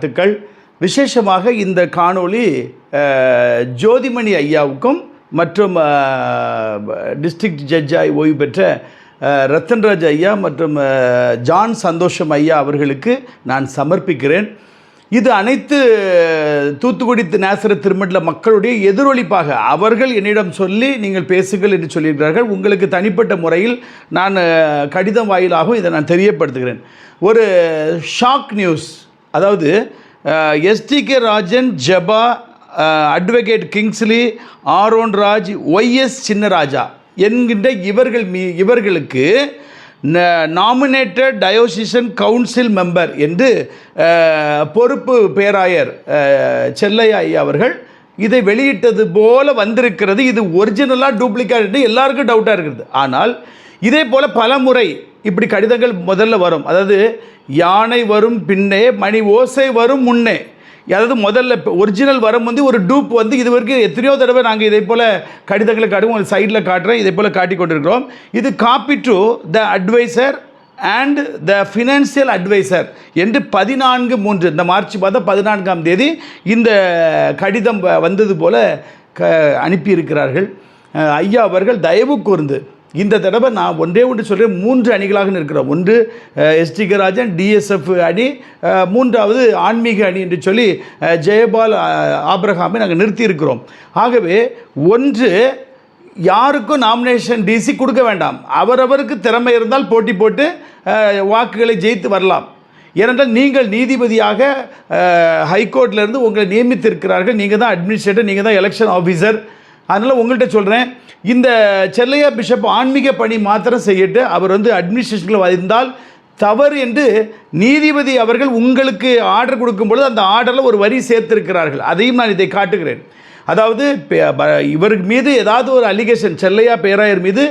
வாழ்த்துக்கள். விசேஷமாக இந்த காணொளி ஜோதிமணி ஐயாவுக்கும் மற்றும் டிஸ்ட்ரிக்ட் ஜட்ஜாய் ஓய்வு பெற்ற ரத்தன்ராஜ் ஐயா மற்றும் ஜான் சந்தோஷம் ஐயா அவர்களுக்கு நான் சமர்ப்பிக்கிறேன். இது அனைத்து தூத்துக்குடி நேசர திருமண்டல மக்களுடைய எதிரொலிப்பாக அவர்கள் என்னிடம் சொல்லி நீங்கள் பேசுங்கள் என்று சொல்லியிருக்கிறார்கள். உங்களுக்கு தனிப்பட்ட முறையில் நான் கடிதம் வாயிலாகவும் இதை நான் தெரியப்படுத்துகிறேன். ஒரு ஷாக் நியூஸ். அதாவது எஸ்டிகே ராஜன் ஜபா advocate Kingsley Aaron Raj YS Chinnaraja என்கின்ற இவர்கள் மீ இவர்களுக்கு நாமினேட்டட் டயோசிஷன் கவுன்சில் மெம்பர் என்று பொறுப்பு பேராயர் செல்லையா ஐயா அவர்கள் இதை வெளியிட்டது போல வந்திருக்கிறது. இது ஒரிஜினலாக டூப்ளிகேட் எல்லாருக்கும் டவுட்டாக இருக்குது ஆனால் இதே போல் பல முறை இப்படி கடிதங்கள் முதல்ல வரும். அதாவது யானை வரும் பின்னே மணி ஓசை வரும் முன்னே. அதாவது முதல்ல ஒரிஜினல் வரும் வந்து ஒரு டூப் வந்து இது வரைக்கும் எத்தனையோ தடவை நாங்கள் இதே போல் கடிதங்களை காட்டுவோம் சைடில் காட்டுறேன் இதே போல் காட்டி கொண்டிருக்கிறோம். இது copy to the adviser and the financial adviser என்று பதினான்கு மூன்று இந்த மார்ச் மாதம் பதினான்காம் தேதி இந்த கடிதம் வ- வந்தது போல் க அனுப்பியிருக்கிறார்கள். ஐயா அவர்கள் தயவு கூர்ந்து இந்த தடவை நான் ஒன்றே ஒன்று சொல்கிறேன் மூன்று அணிகளாக நிற்கிறோம். ஒன்று எஸ்டி கராஜன் டிஎஸ்எஃப் அணி மூன்றாவது ஆன்மீக அணி என்று சொல்லி ஜெயபால் ஆப்ரஹாமை நாங்கள் நிறுத்தியிருக்கிறோம். ஆகவே ஒன்று யாருக்கும் நாமினேஷன் டிசி கொடுக்க வேண்டாம். அவரவருக்கு திறமை இருந்தால் போட்டி போட்டு வாக்குகளை ஜெயித்து வரலாம். ஏனென்றால் நீங்கள் நீதிபதியாக ஹைகோர்ட்டில் ஹைகோர்ட்லேருந்து உங்களை நியமித்திருக்கிறார்கள். நீங்கள் தான் அட்மினிஸ்ட்ரேட்டர் நீங்கள் தான் எலெக்ஷன் ஆஃபீஸர் அதனால் உங்கள்கிட்ட சொல்கிறேன் இந்த செல்லையா பிஷப் ஆன்மீக பணி மாத்திரம் செய்யட்டு அவர் வந்து அட்மினிஸ்ட்ரேஷனில் இருந்தால் தவறு என்று நீதிபதி அவர்கள் உங்களுக்கு ஆர்டர் கொடுக்கும் பொழுது அந்த ஆர்டரில் ஒரு வரி சேர்த்திருக்கிறார்கள். அதையும் நான் இதை காட்டுகிறேன். அதாவது இவருக்கு இவர் மீது ஏதாவது ஒரு அலிகேஷன் செல்லையா பேராயர் மீது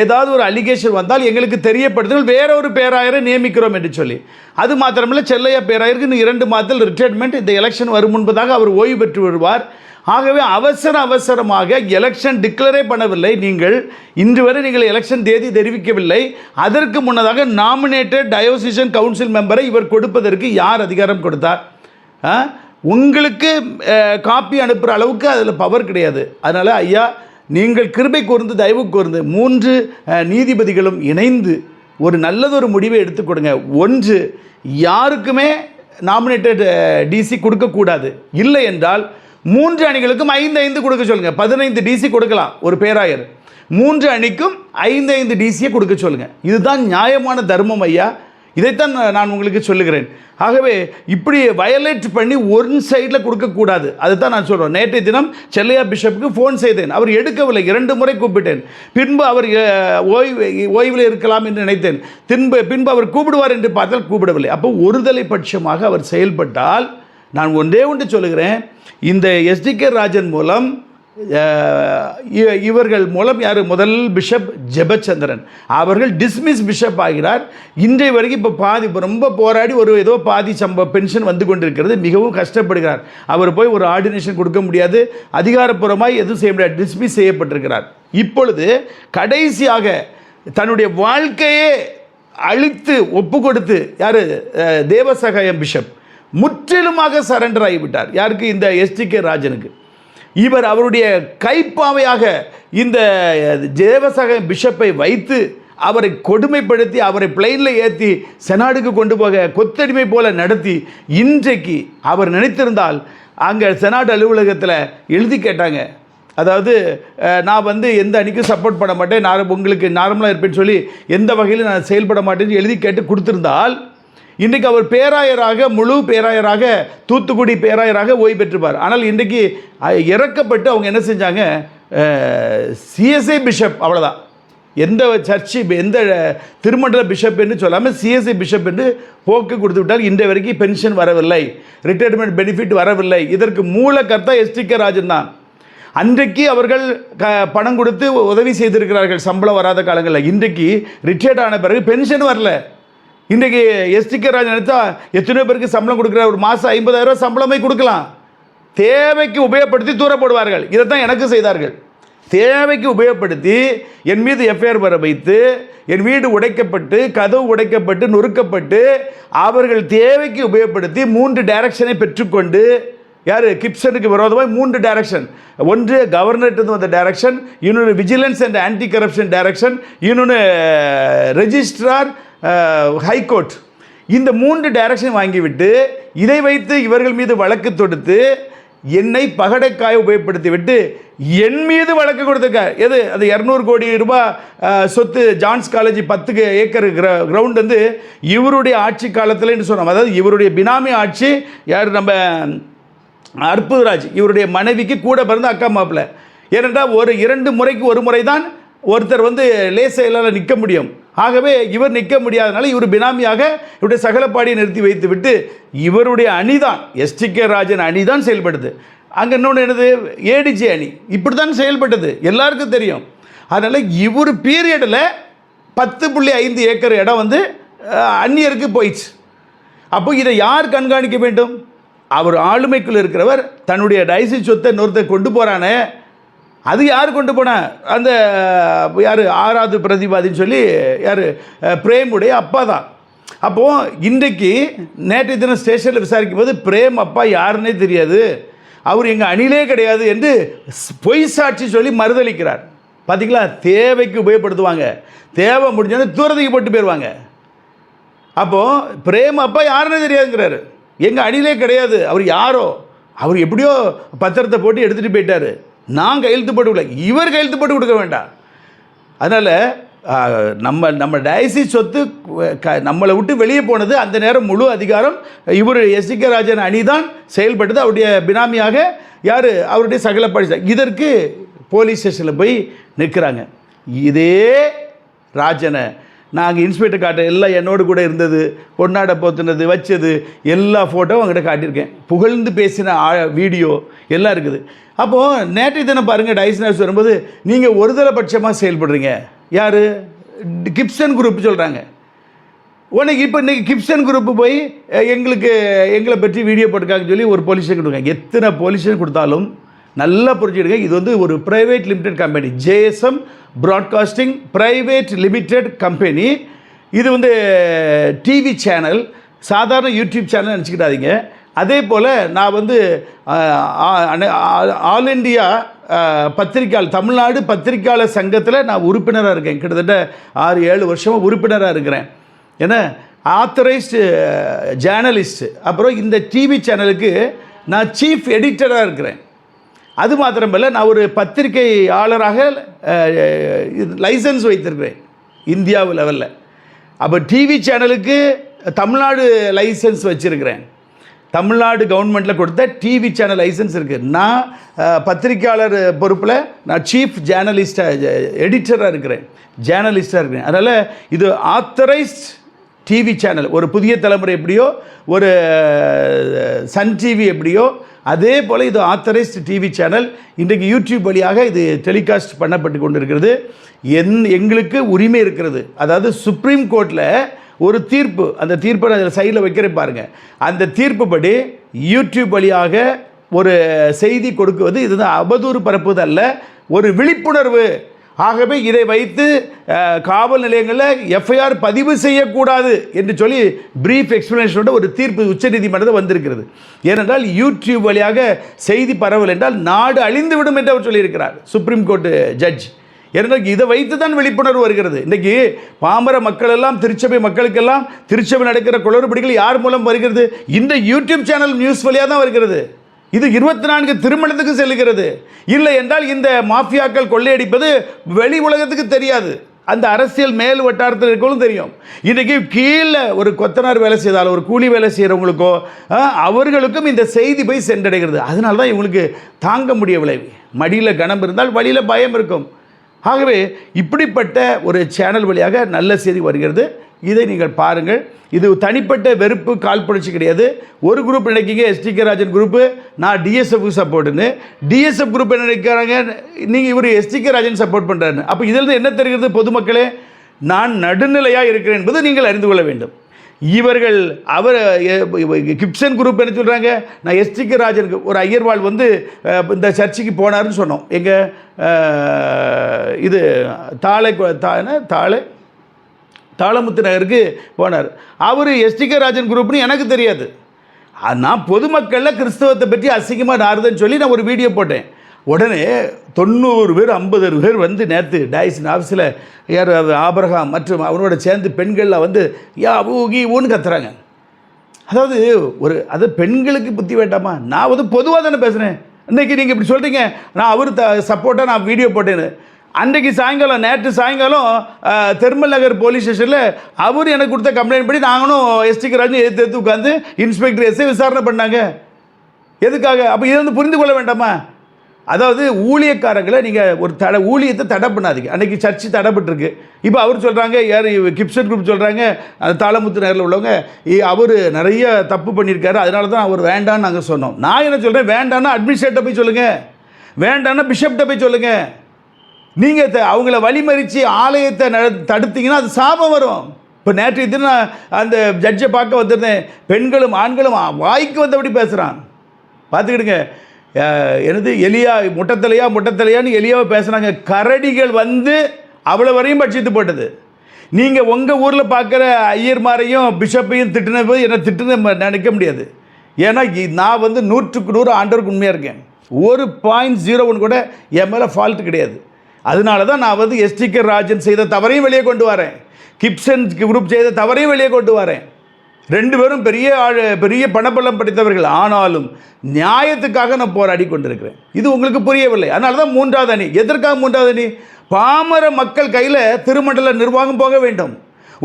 ஏதாவது ஒரு அலிகேஷன் வந்தால் எங்களுக்கு தெரியப்படுத்துங்கள் வேற ஒரு பேராயரை நியமிக்கிறோம் என்று சொல்லி. அது மாத்திரமில்லை செல்லையா பேராயருக்கு இன்னும் இரண்டு மாதத்தில் ரிட்டையர்மெண்ட் இந்த எலெக்ஷன் வரும் முன்பதாக அவர் ஓய்வு பெற்று வருவார். ஆகவே அவசர அவசரமாக எலெக்ஷன் டிக்ளரே பண்ணவில்லை. நீங்கள் இன்று வரை நீங்கள் எலெக்ஷன் தேதி தெரிவிக்கவில்லை. அதற்கு முன்னதாக நாமினேட்டட் டயோசிஷன் கவுன்சில் மெம்பரை இவர் கொடுப்பதற்கு யார் அதிகாரம் கொடுத்தார்? ஆ? உங்களுக்கு காப்பி அனுப்புகிற அளவுக்கு அதில் பவர் கிடையாது. அதனால் ஐயா நீங்கள் கிருபை கூர்ந்து தயவு கூர்ந்து மூன்று நீதிபதிகளும் இணைந்து ஒரு நல்லதொரு முடிவை எடுத்துக்கொடுங்க ஒன்று யாருக்குமே நாமினேட்டட் டிசி கொடுக்கக்கூடாது இல்லை என்றால் மூன்று அணிகளுக்கும் ஐந்து ஐந்து கொடுக்க சொல்லுங்க. பதினைந்து டிசி கொடுக்கலாம் ஒரு பேராயர். மூன்று அணிக்கும் ஐந்து ஐந்து டிசியை கொடுக்க சொல்லுங்க. இதுதான் நியாயமான தர்மம் ஐயா. இதைத்தான் நான் உங்களுக்கு சொல்லுகிறேன். ஆகவே இப்படி வயலேட் பண்ணி ஒன் சைடில் கொடுக்கக்கூடாது அதுதான் நான் சொல்கிறேன் நேற்றைய தினம் செல்லையா பிஷப்புக்கு ஃபோன் செய்தேன். அவர் எடுக்கவில்லை. இரண்டு முறை கூப்பிட்டேன். பின்பு அவர் ஓய்வு ஓய்வில் இருக்கலாம் என்று நினைத்தேன். பின்பு பின்பு அவர் கூப்பிடுவார் என்று பார்த்தால் கூப்பிடவில்லை. அப்போ ஒருதலை பட்சமாக அவர் செயல்பட்டால் நான் ஒன்றே ஒன்று சொல்லுகிறேன். இந்த எஸ்டிகே ராஜன் மூலம் இவர்கள் மூலம் யார்? முதல் பிஷப் ஜெபச்சந்திரன். அவர்கள் டிஸ்மிஸ் பிஷப் ஆகிறார். இன்றைய வரைக்கும் இப்போ பாதி இப்போ ரொம்ப போராடி ஒரு ஏதோ பாதி சம்ப பென்ஷன் வந்து கொண்டிருக்கிறது. மிகவும் கஷ்டப்படுகிறார். அவர் போய் ஒரு ஆர்டினேஷன் கொடுக்க முடியாது. அதிகாரப்பூர்வமாக எதுவும் செய்ய முடியாது. டிஸ்மிஸ் செய்யப்பட்டிருக்கிறார். இப்பொழுது கடைசியாக தன்னுடைய வாழ்க்கையே அழித்து ஒப்பு கொடுத்து யார் தேவசகாயம் பிஷப். முற்றிலுமாக சரண்டர் ஆகிவிட்டார். யாருக்கு? இந்த எஸ்டிகே ராஜனுக்கு. இவர் அவருடைய கைப்பாவையாக இந்த தேவசக பிஷப்பை வைத்து அவரை கொடுமைப்படுத்தி அவரை பிளெயினில் ஏற்றி செனாடுக்கு கொண்டு போக கொத்தடிமை போல நடத்தி இன்றைக்கு அவர் நினைத்திருந்தால் அங்கே செனாட் அலுவலகத்தில் எழுதி கேட்டாங்க. அதாவது நான் வந்து எந்த அணிக்கும் சப்போர்ட் பண்ண மாட்டேன் நான் உங்களுக்கு நார்மலாக இருப்பேன்னு சொல்லி எந்த வகையிலும் நான் செயல்பட மாட்டேன்னு எழுதி கேட்டு கொடுத்துருந்தால் இன்றைக்கு அவர் பேராயராக முழு பேராயராக தூத்துக்குடி பேராயராக ஓய்வு பெற்றிருப்பார். ஆனால் இன்றைக்கு இறக்கப்பட்டு அவங்க என்ன செஞ்சாங்க? சிஎஸ்ஐ பிஷப் அவ்வளோதான் எந்த சர்ச்சு எந்த திருமண்டல பிஷப் என்று சொல்லாமல் சிஎஸ்ஐ பிஷப் என்று போக்கு கொடுத்து விட்டால் இன்றைய வரைக்கும் பென்ஷன் வரவில்லை. ரிட்டையர்மெண்ட் பெனிஃபிட் வரவில்லை. இதற்கு மூல கர்த்தா எஸ்டிகே ராஜன் தான். அன்றைக்கு அவர்கள் க பணம் கொடுத்து உதவி செய்திருக்கிறார்கள். சம்பளம் வராத காலங்களில். இன்றைக்கு ரிட்டையர்ட் ஆன பிறகு பென்ஷன் வரல. இன்றைக்கு எஸ்டிகே ராஜ் நினைத்தா எத்தனையோ பேருக்கு சம்பளம் கொடுக்குற ஒரு மாதம் ஐம்பதாயிரம் சம்பளமே கொடுக்கலாம். தேவைக்கு உபயோகப்படுத்தி தூரப்படுவார்கள். இதை தான் எனக்கு செய்தார்கள். தேவைக்கு உபயோகப்படுத்தி என் மீது எஃப்ஐஆர் வர வைத்து என் வீடு உடைக்கப்பட்டு கதவு உடைக்கப்பட்டு நொறுக்கப்பட்டு அவர்கள் தேவைக்கு உபயோகப்படுத்தி மூன்று டைரக்ஷனை பெற்றுக்கொண்டு யார்? கிப்சனுக்கு விரோதமாக மூன்று டைரக்ஷன் ஒன்று கவர்னர்ட்டு வந்த டைரக்ஷன் இன்னொன்று vigilance and anti corruption direction இன்னொன்று ரெஜிஸ்ட்ரார் ஹைகோர்ட் இந்த மூன்று டைரக்ஷன் வாங்கிவிட்டு இதை வைத்து இவர்கள் மீது வழக்கு தொடுத்து என்னை பகடைக்காய உபயோகப்படுத்திவிட்டு என் மீது வழக்கு கொடுத்துருக்க எது? அது இரநூறு கோடி ரூபாய் சொத்து ஜான்ஸ் காலேஜ் பத்துக்கு ஏக்கர் கிரவுண்ட் வந்து இவருடைய ஆட்சி காலத்தில்னு சொன்னோம். அதாவது இவருடைய பினாமி ஆட்சி யார்? நம்ம அற்புதராஜ் இவருடைய மனைவிக்கு கூட பிறந்த அக்கா மாப்பிள்ள. ஏனென்றால் ஒரு இரண்டு முறைக்கு ஒரு முறை தான் ஒருத்தர் வந்து லேசையில் நிற்க முடியும். ஆகவே இவர் நிற்க முடியாதனால இவர் பினாமியாக இவருடைய சகலப்பாடியை நிறுத்தி வைத்துவிட்டு இவருடைய அணிதான் எஸ்டிகே ராஜன் அணிதான் செயல்படுது. அங்கே இன்னொன்று என்னது? ஏடிஜி அணி. இப்படி தான் செயல்பட்டது. எல்லாருக்கும் தெரியும். அதனால் இவர் பீரியடில் பத்து புள்ளி ஐந்து ஏக்கர் இடம் வந்து அந்நியருக்கு போயிடுச்சு. அப்போ இதை யார் கண்காணிக்க வேண்டும்? அவர் ஆளுமைக்குள் இருக்கிறவர் தன்னுடைய டைசி சொத்தை இன்னொருத்தர் கொண்டு போகிறானே அது யார் கொண்டு போன? அந்த யார்? ஆறாவது பிரதிபாதின்னு சொல்லி யார்? பிரேமுடைய அப்பா தான். அப்போது இன்றைக்கு நேற்றைய தினம் ஸ்டேஷனில் விசாரிக்கும் போது பிரேம் அப்பா யாருன்னே தெரியாது. அவர் எங்கள் அணிலே கிடையாது என்று பொய் சாட்சி சொல்லி மறுதளிக்கிறார். பார்த்தீங்களா தேவைக்கு உபயோகப்படுத்துவாங்க. தேவை முடிஞ்சது தூரத்துக்கு போட்டு போயிடுவாங்க அப்போது பிரேம் அப்பா யாருன்னு தெரியாதுங்கிறாரு. எங்கள் அணிலே கிடையாது. அவர் யாரோ? அவர் எப்படியோ பத்திரத்தை போட்டு எடுத்துகிட்டு போயிட்டார். நான் கையெழுத்து போட்டு கொடுக்கல. இவர் கையெழுத்து போட்டு கொடுக்க வேண்டாம். அதனால் நம்ம நம்ம டயசி சொத்து க நம்மளை விட்டு வெளியே போனது அந்த நேரம் முழு அதிகாரம். இவர் எஸ்டிகே ராஜன் அணி தான் செயல்பட்டது. அவருடைய பினாமியாக யார்? அவருடைய சகல படித்த இதற்கு போலீஸ் ஸ்டேஷனில் போய் நிற்கிறாங்க. இதே ராஜனை நாங்கள் இன்ஸ்பெக்டர் காட்ட எல்லாம் என்னோடு கூட இருந்தது பொன்னாடை போத்துனது வச்சது எல்லா ஃபோட்டோவும் அவங்ககிட்ட காட்டியிருக்கேன். புகழ்ந்து பேசின ஆ- வீடியோ எல்லாம் இருக்குது. அப்போது நேற்றைய தினம் பாருங்கள் டைசனர்ஸ் வரும்போது நீங்கள் ஒருதலைபட்சமாக செயல்படுறீங்க. யார்? கிப்சன் குரூப் சொல்கிறாங்க உனக்கு இப்போ இன்றைக்கி கிப்சன் குரூப்பு போய் எங்களுக்கு எங்களை பற்றி வீடியோ போட்டிருக்காங்கன்னு சொல்லி ஒரு பொலிஷன் ஸ்டேஷன் கொடுக்காங்க எத்தனை பொலிஷன் கொடுத்தாலும் நல்லா புரிஞ்சுடுங்க இது வந்து ஒரு private limited company JSM broadcasting private limited company இது வந்து டிவி சேனல் சாதாரண யூடியூப் சேனல் நினச்சிக்கிட்டாதீங்க அதே போல் நான் வந்து ஆல் இண்டியா பத்திரிக்கையாளர் தமிழ்நாடு பத்திரிக்கையாளர் சங்கத்தில் நான் உறுப்பினராக இருக்கேன். கிட்டத்தட்ட ஆறு ஏழு வருஷமாக உறுப்பினராக இருக்கிறேன். ஏன்னா ஆத்தரைஸ்டு ஜேர்னலிஸ்ட் அப்புறம் இந்த டிவி சேனலுக்கு நான் சீஃப் எடிட்டராக இருக்கிறேன். அது மாத்திரமல்ல நான் ஒரு பத்திரிகையாளராக லைசன்ஸ் வைத்திருக்கிறேன் இந்தியாவு லெவலில் அப்போ டிவி சேனலுக்கு தமிழ்நாடு லைசன்ஸ் வச்சுருக்கிறேன். தமிழ்நாடு கவர்மெண்ட்டில் கொடுத்த டிவி சேனல் லைசன்ஸ் இருக்குது நான் பத்திரிக்கையாளர் பொறுப்பில் நான் சீஃப் ஜேர்னலிஸ்டாக எடிட்டராக இருக்கிறேன். ஜேர்னலிஸ்டாக இருக்கிறேன். அதனால் இது ஆத்தரைஸ்ட் டிவி சேனல் ஒரு புதிய தலைமுறை எப்படியோ ஒரு சன் டிவி எப்படியோ அதே போல் இது ஆத்தரைஸ்டு டிவி சேனல் இன்றைக்கு யூடியூப் வழியாக இது டெலிகாஸ்ட் பண்ணப்பட்டு கொண்டிருக்கிறது. என் எங்களுக்கு உரிமை இருக்கிறது. அதாவது சுப்ரீம் கோர்ட்டில் ஒரு தீர்ப்பு அந்த தீர்ப்பை நான் சைடில் வைக்கிற பாருங்கள் அந்த தீர்ப்புப்படி யூடியூப் வழியாக ஒரு செய்தி கொடுக்குவது இதுதான் அவதூறு பரப்புவது அல்ல ஒரு விழிப்புணர்வு ஆகவே இதை வைத்து காவல் நிலையங்களில் எஃப்ஐஆர் பதிவு செய்யக்கூடாது என்று சொல்லி பிரீஃப் எக்ஸ்பிளனேஷனோட ஒரு தீர்ப்பு உச்சநீதிமன்றத்தில் வந்திருக்கிறது. ஏனென்றால் யூடியூப் வழியாக செய்தி பரவல் என்றால் நாடு அழிந்துவிடும் என்று அவர் சொல்லியிருக்கிறார் சுப்ரீம் கோர்ட்டு ஜட்ஜ் ஏனென்றால் இதை வைத்து தான் விழிப்புணர்வு வருகிறது. இன்றைக்கி பாமர மக்கள் எல்லாம் திருச்சபை மக்களுக்கெல்லாம் திருச்சபை நடக்கிற குளறுபடிகள் யார் மூலம் வருகிறது? இந்த யூடியூப் சேனல் நியூஸ் வழியாக தான் வருகிறது. இது இருபத்தி நான்கு திருமணத்துக்கு செல்கிறது இல்லை என்றால் இந்த மாஃபியாக்கள் கொள்ளையடிப்பது வெளி உலகத்துக்கு தெரியாது. அந்த அரசியல் மேல் வட்டாரத்தில் இருக்கவும் தெரியும். இன்றைக்கி கீழே ஒரு கொத்தனார் வேலை செய்தாலும் ஒரு கூலி வேலை செய்கிறவங்களுக்கோ அவர்களுக்கும் இந்த செய்தி போய் சென்றடைகிறது. அதனால தான் இவங்களுக்கு தாங்க முடிய விளைவு. மடியில் கனம் இருந்தால் வழியில் பயம் இருக்கும். ஆகவே இப்படிப்பட்ட ஒரு சேனல் வழியாக நல்ல செய்தி வருகிறது. இதை நீங்கள் பாருங்கள். இது தனிப்பட்ட வெறுப்பு காழ்ப்புணர்ச்சி கிடையாது. ஒரு குரூப் நினைக்கிங்க எஸ்டிகே ராஜன் குரூப்பு நான் டிஎஸ்எஃப்க்கு சப்போர்ட்டுன்னு டிஎஸ்எஃப் குரூப் என்ன நினைக்கிறாங்க? நீங்கள் இவர் எஸ்டிகே ராஜன் சப்போர்ட் பண்ணுறாரு அப்போ இதிலிருந்து என்ன தெரிகிறது பொதுமக்களே? நான் நடுநிலையாக இருக்கிறேன் என்பது நீங்கள் அறிந்து கொள்ள வேண்டும். இவர்கள் அவர் கிப்சன் குரூப் என்ன சொல்கிறாங்க நான் எஸ்டிக்கு ராஜனுக்கு ஒரு ஐயர்வாள் வந்து இந்த சர்ச்சுக்கு போனாருன்னு சொன்னோம். எங்கள் இது தாளை தாளை தாளமுத்து நகருக்கு போனார். அவர் எஸ்டிகே ராஜன் குரூப்னு எனக்கு தெரியாது. நான் பொதுமக்களில் கிறிஸ்தவத்தை பற்றி அசிங்கமாக நாருதுன்னு சொல்லி நான் ஒரு வீடியோ போட்டேன். உடனே தொண்ணூறு பேர் ஐம்பது பேர் வந்து நேற்று டைசன் ஆஃபீஸில் யார் அது ஆபரகாம் மற்றும் அவனோட சேர்ந்து பெண்களில் வந்து யா ஊகி ஊன்னு கத்துறாங்க. அதாவது ஒரு அது பெண்களுக்கு புத்தி வேண்டாமா? நான் வந்து பொதுவாக தானே பேசுகிறேன் இன்றைக்கி நீங்கள் இப்படி சொல்கிறீங்க நான் அவர் த சப்போர்ட்டாக நான் வீடியோ போட்டேன்னு. அன்றைக்கி சாயங்காலம் நேற்று சாயங்காலம் தெர்மல் நகர் போலீஸ் ஸ்டேஷனில் அவர் எனக்கு கொடுத்த கம்ப்ளைண்ட் படி நாங்களும் எஸ்டி ராஜு எடுத்து எடுத்து உட்காந்து இன்ஸ்பெக்டர் எஸ்ஐ விசாரணை பண்ணாங்க. எதுக்காக? அப்போ இதை வந்து புரிந்து கொள்ள வேண்டாமா? அதாவது ஊழியக்காரங்களை நீங்கள் ஒரு தடை ஊழியத்தை தடை பண்ணாதீங்க. அன்றைக்கி சர்ச்சு தடைப்பட்டிருக்கு. இப்போ அவர் சொல்கிறாங்க யார் கிப்சன் குரூப் சொல்கிறாங்க அந்த தாளமுத்து நகரில் உள்ளவங்க அவர் நிறைய தப்பு பண்ணியிருக்காரு அதனால தான் அவர் வேண்டான்னு நாங்கள் சொன்னோம். நான் என்ன சொல்கிறேன் வேண்டான்னா அட்மினிஸ்ட்ரேட்டர் போய் சொல்லுங்கள் வேண்டான்னா பிஷப்கிட்ட போய் சொல்லுங்கள் நீங்கள் அவங்கள வழிமறித்து ஆலயத்தை தடுத்தீங்கன்னா அது சாபம் வரும். இப்போ நேற்று தினம் நான் அந்த ஜட்ஜை பார்க்க வந்திருந்தேன். பெண்களும் ஆண்களும் வாய்க்கு வந்தபடி பேசுகிறான் பார்த்துக்கிடுங்க. எனது என்னது எலியா முட்டத்தலையா முட்டத்தலையான்னு எலியாவை பேசுனாங்க. கரடிகள் வந்து அவ்வளோ வரையும் பட்சித்து போட்டது. நீங்கள் உங்கள் ஊரில் பார்க்குற ஐயர்மாரையும் பிஷப்பையும் திட்டின போது என்னை திட்டுன நினைக்க முடியாது. ஏன்னா நான் வந்து நூற்றுக்கு நூறு ஆண்டவருக்கு உண்மையாக இருக்கேன். ஒரு பாயிண்ட் ஜீரோ ஒன் கூட என் மேலே ஃபால்ட் கிடையாது. அதனால தான் நான் வந்து எஸ்டிகே ராஜன் செய்த தவறையும் வெளியே கொண்டு வரேன். கிப்சன் குரூப் செய்த தவறையும் வெளியே கொண்டு வரேன். ரெண்டு பேரும் பெரிய ஆள் பெரிய பணப்பள்ளம் படித்தவர்கள். ஆனாலும் நியாயத்துக்காக நான் போராடி கொண்டிருக்கிறேன். இது உங்களுக்கு புரியவில்லை. அதனால தான் மூன்றாவது அணி. எதற்காக மூன்றாவது அணி? பாமர மக்கள் கையில் திருமண்டல நிர்வாகம் போக வேண்டும்.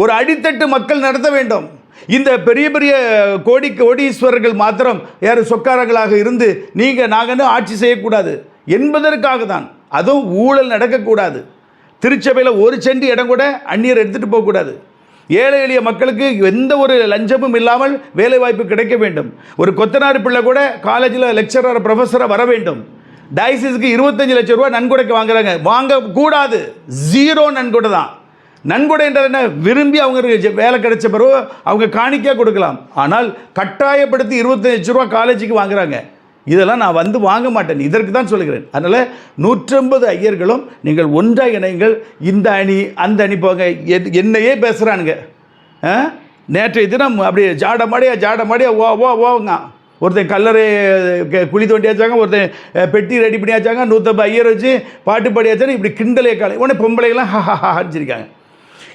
ஒரு அடித்தட்டு மக்கள் நடத்த வேண்டும். இந்த பெரிய பெரிய கோடி கோடீஸ்வரர்கள் மாத்திரம் யார் சொக்காரங்களாக இருந்து நீங்கள் நாங்கள் ஆட்சி செய்யக்கூடாது. என்பதற்காக தான் அதுவும் ஊழல் நடக்கக்கூடாது. திருச்சபையில் ஒரு செண்டு இடம் கூட அந்நியர் எடுத்துகிட்டு போகக்கூடாது. ஏழை எளிய மக்களுக்கு எந்த ஒரு லஞ்சமும் இல்லாமல் வேலைவாய்ப்பு கிடைக்க வேண்டும். ஒரு கொத்தனார் பிள்ளை கூட காலேஜில் லெக்சரர் ப்ரொஃபஸராக வர வேண்டும். டயசிஸுக்கு இருபத்தஞ்சு லட்சம் ரூபா நன்கொடைக்கு வாங்குறாங்க. வாங்கக்கூடாது. ஜீரோ நன்கொடை தான். நன்கொடைன்றது என்ன? விரும்பி அவங்க வேலை கிடைச்ச பிறகு அவங்க காணிக்கையாக கொடுக்கலாம். ஆனால் கட்டாயப்படுத்தி இருபத்தஞ்சு லட்ச ரூபா காலேஜுக்கு வாங்குறாங்க. இதெல்லாம் நான் வந்து வாங்க மாட்டேன். இதற்கு தான் சொல்கிறேன் அதனால் நூற்றம்பது ஐயர்களும் நீங்கள் ஒன்றாக இணையுங்கள் இந்த அணி அந்த அணி போங்க. என்னையே பேசுகிறானுங்க ஆ? நேற்றைய தினம் அப்படி ஜாட மாடியா ஜாட மாடியா ஓ ஓ ஓங்க ஒருத்தன் கல்லறை க- குழி தோண்டியாச்சாங்க ஒருத்தன் பெட்டி ரெடி பண்ணியாச்சாங்க நூற்றம்பது ஐயர் வச்சு பாட்டு பாடியாச்சாங்க இப்படி கிண்டலே காலை. உடனே பொம்பளைகள்லாம் ஹாச்சிருக்காங்க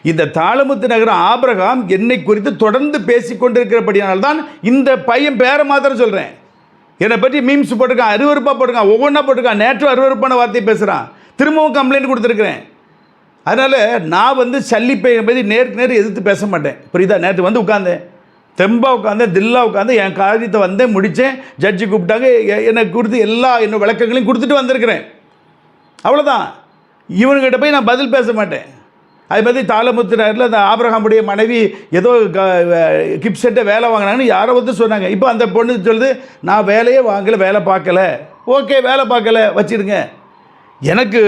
இந்த தாளமுத்து நகரம் ஆபிரகாம் என்னை குறித்து தொடர்ந்து பேசிக்கொண்டிருக்கிறபடியானால் தான் இந்த பையன் பேரை மாத்திரம் சொல்கிறேன் என்னை பற்றி மீம்ஸ் போட்டிருக்கான் அருவறுப்பாக போட்டிருக்கான் ஒவ்வொன்றா போட்டிருக்கான் நேற்று அருவறுப்பான வார்த்தையை பேசுகிறான் திரும்பவும் கம்ப்ளைண்ட் கொடுத்துருக்குறேன். அதனால் நான் வந்து சல்லிப்பை பற்றி நேருக்கு நேர் எதிர்த்து பேச மாட்டேன். புரியுதா? நேற்று வந்து உட்காந்தேன் தெம்பாக உட்காந்தேன் தில்லா உட்காந்து என் காரியத்தை வந்தேன் முடித்தேன் ஜட்ஜி கூப்பிட்டாங்க எ- கொடுத்து எல்லா என்னோடய விளக்கங்களையும் கொடுத்துட்டு வந்திருக்கிறேன். அவ்வளோதான் இவனுங்கிட்ட போய் நான் பதில் பேச மாட்டேன். அது மாதிரி தாளமுத்திராரில் அந்த ஆபிரகாமுடைய மனைவி ஏதோ கிப்செட்டை வேலை வாங்கினாங்கன்னு யாரோ வந்து சொன்னாங்க. இப்போ அந்த பொண்ணு சொல்லுது நான் வேலையே வாங்கலை வேலை பார்க்கல. ஓகே வேலை பார்க்கல வச்சுருங்க எனக்கு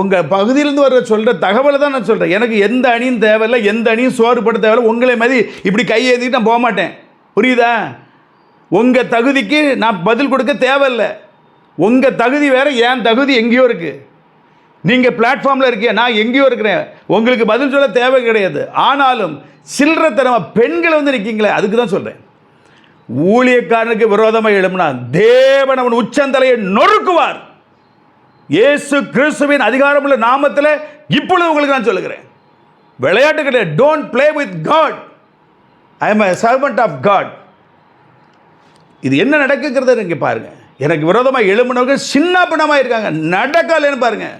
உங்கள் பகுதியிலேருந்து வர சொல்கிற தகவலை தான் நான் சொல்கிறேன் எனக்கு எந்த அணியும் தேவையில்லை எந்த அணியும் சோறுபட தேவையில்லை. உங்களை மாதிரி இப்படி கையேந்திட்டு நான் போக மாட்டேன். புரியுதா? உங்கள் தகுதிக்கு நான் பதில் கொடுக்க தேவையில்லை. உங்கள் தகுதி வேறு என் தகுதி எங்கேயோ இருக்குது நீங்கள் பிளாட்ஃபார்மில் இருக்கீங்க நான் எங்கேயோ இருக்கிறேன். உங்களுக்கு பதில் சொல்ல தேவை கிடையாது. ஆனாலும் சில்லறத்தனமா பெண்களை வந்து நிற்கீங்களே அதுக்கு தான் சொல்கிறேன் ஊழியக்காரனுக்கு விரோதமாக எழும்புனா தேவன் அவன் உச்சந்தலையை நொறுக்குவார். இயேசு கிறிஸ்துவின் அதிகாரமுள்ள நாமத்தில் இப்பொழுது உங்களுக்கு நான் சொல்லுகிறேன். விளையாட்டு கிடையாது. Don't play with God I am a of God இது என்ன நடக்குங்கிறத நீங்கள் பாருங்கள் எனக்கு விரோதமாக எழும்பினவர்கள் சின்ன பின்னமாக இருக்காங்க. நடக்கலைன்னு பாருங்கள்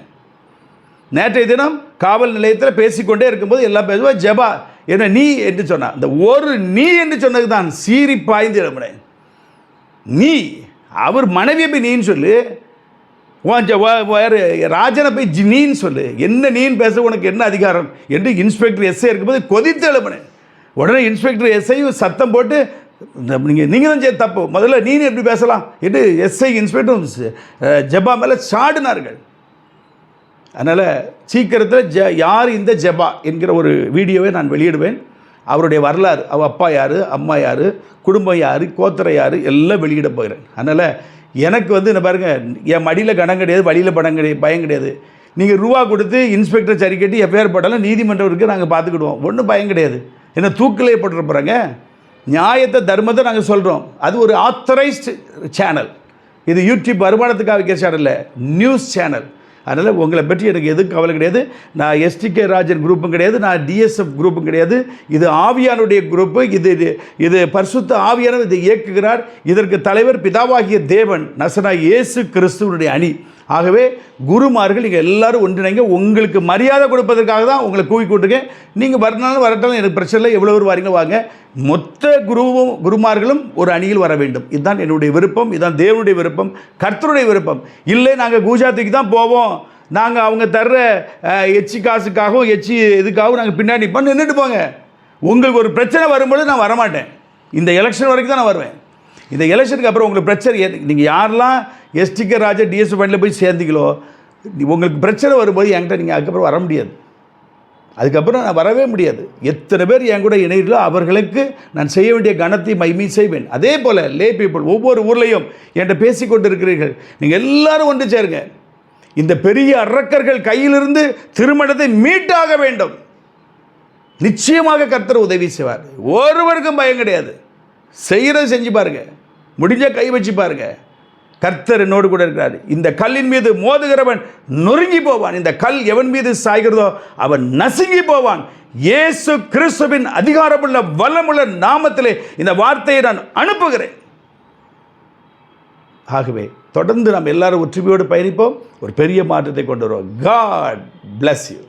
நேற்றைய தினம் காவல் நிலையத்தில் பேசிக்கொண்டே இருக்கும்போது எல்லாம் பேசுவா ஜெபா என்ன நீ? என்று சொன்னான் இந்த ஒரு நீ என்று சொன்னது தான் சீறி பாய்ந்து எழும்பினேன். நீ அவர் மனைவியை போய் நீன்னு சொல்லு. உன் வேறு ராஜனை போய் ஜி- நீன்னு சொல்லு. என்ன நீன்னு பேச உனக்கு என்ன அதிகாரம்? என்று இன்ஸ்பெக்டர் எஸ்ஐ இருக்கும்போது கொதித்து எழுப்பினேன் உடனே இன்ஸ்பெக்டர் எஸ்ஐ சத்தம் போட்டு நீங்கள் நீங்கள் தான் செய்ய தப்பு. முதல்ல நீனு எப்படி பேசலாம்? என்று எஸ்ஐ இன்ஸ்பெக்டரும் ஜபா ஜெபா மேலே சாடினார்கள். அதனால் சீக்கிரத்தில் ஜ யார் இந்த ஜெபா என்கிற ஒரு வீடியோவை நான் வெளியிடுவேன். அவருடைய வரலாறு அவ அப்பா யார் அம்மா யார் குடும்பம் யார் கோத்திரம் யார் எல்லாம் வெளியிட போகிறேன். அதனால் எனக்கு வந்து என்ன பாருங்கள் என் மடியில் கணம் கிடையாது வழியில் படம் கிடையாது பயம் கிடையாது. நீங்கள் ரூபா கொடுத்து இன்ஸ்பெக்டர் சரி கட்டி எஃப்ஐஆர் போட்டாலும் நீதிமன்றம் இருக்குது நாங்கள் பார்த்துக்கிடுவோம் ஒன்றும் பயம் கிடையாது. என்ன தூக்கிலே போட்டுற போகிறாங்க நியாயத்தை தர்மத்தை நாங்கள் சொல்கிறோம் அது ஒரு ஆத்தரைஸ்டு சேனல் இது யூடியூப் வருமானத்துக்காக வைக்கிற சேனல் நியூஸ் சேனல் அதனால் உங்களை பற்றி எனக்கு எதுவும் கவலை கிடையாது. நான் எஸ்டிகே ராஜன் குரூப்பும் கிடையாது. நான் டிஎஸ்எஃப் குரூப்பும் கிடையாது. இது ஆவியானுடைய குரூப்பு. இது இது இது பரிசுத்த ஆவியானவர் இதை இயக்குகிறார். இதற்கு தலைவர் பிதாவாகிய தேவன் நசனா இயேசு கிறிஸ்துவனுடைய அணி. ஆகவே குருமார்கள் நீங்கள் எல்லாரும் ஒன்றிணைங்க. உங்களுக்கு மரியாதை கொடுப்பதற்காக தான் உங்களை கூவி கூட்டுருக்கேன். நீங்கள் வரனாலும் வரட்டாலும் எனக்கு பிரச்சனை இல்லை. எவ்வளோ பேர் வாரீங்க வாங்க. மொத்த குருவும் குருமார்களும் ஒரு அணியில் வர வேண்டும். இதுதான் என்னுடைய விருப்பம். இதுதான் தேவனுடைய விருப்பம். கர்த்தருடைய விருப்பம். இல்லை நாங்கள் கூஜாத்துக்கு தான் போவோம். நாங்கள் அவங்க தர்ற எச்சி காசுக்காகவும் எச்சி இதுக்காகவும் நாங்கள் பின்னாடி நிற்போம் நின்றுட்டு போங்க. உங்களுக்கு ஒரு பிரச்சனை வரும்பொழுது நான் வரமாட்டேன். இந்த எலெக்ஷன் வரைக்கும் தான் நான் வருவேன். இந்த எலெக்ஷனுக்கு அப்புறம் உங்களுக்கு பிரச்சனை நீங்கள் யாரெல்லாம் எஸ்டிகே ராஜா டிஎஸ் ஃபண்டில் போய் சேர்ந்தீங்களோ உங்களுக்கு பிரச்சனை வரும்போது என்கிட்ட நீங்கள் அதுக்கப்புறம் வர முடியாது. அதுக்கப்புறம் நான் வரவே முடியாது. எத்தனை பேர் என் கூட இணையிறோ அவர்களுக்கு நான் செய்ய வேண்டிய கணத்தை மைமீ செய்வேன். அதே போல் லே பீப்புள் ஒவ்வொரு ஊர்லேயும் என்கிட்ட பேசி கொண்டு இருக்கிறீர்கள் நீங்கள் எல்லாரும் ஒன்று சேருங்க. இந்த பெரிய அரக்கர்கள் கையிலிருந்து திருமணத்தை மீட்டாக வேண்டும். நிச்சயமாக கர்த்தர் உதவி செய்வார். ஒருவருக்கும் பயம் கிடையாது. செய்கிறத செஞ்சு பாருங்க. முடிஞ்ச கை வச்சு பாருங்க. கர்த்தர் என்னோடு கூட இருக்கிறார். இந்த கல்லின் மீது மோதுகிறவன் நொறுங்கி போவான். இந்த கல் எவன் மீது சாய்கிறதோ அவன் நசுங்கி போவான். இயேசு கிறிஸ்துவின் அதிகாரமுள்ள வல்லமுள்ள நாமத்திலே இந்த வார்த்தையை நான் அனுப்புகிறேன். ஆகவே தொடர்ந்து நாம் எல்லாரும் ஒற்றுமையோடு பயணிப்போம். ஒரு பெரிய மாற்றத்தை கொண்டு வருவோம். God bless you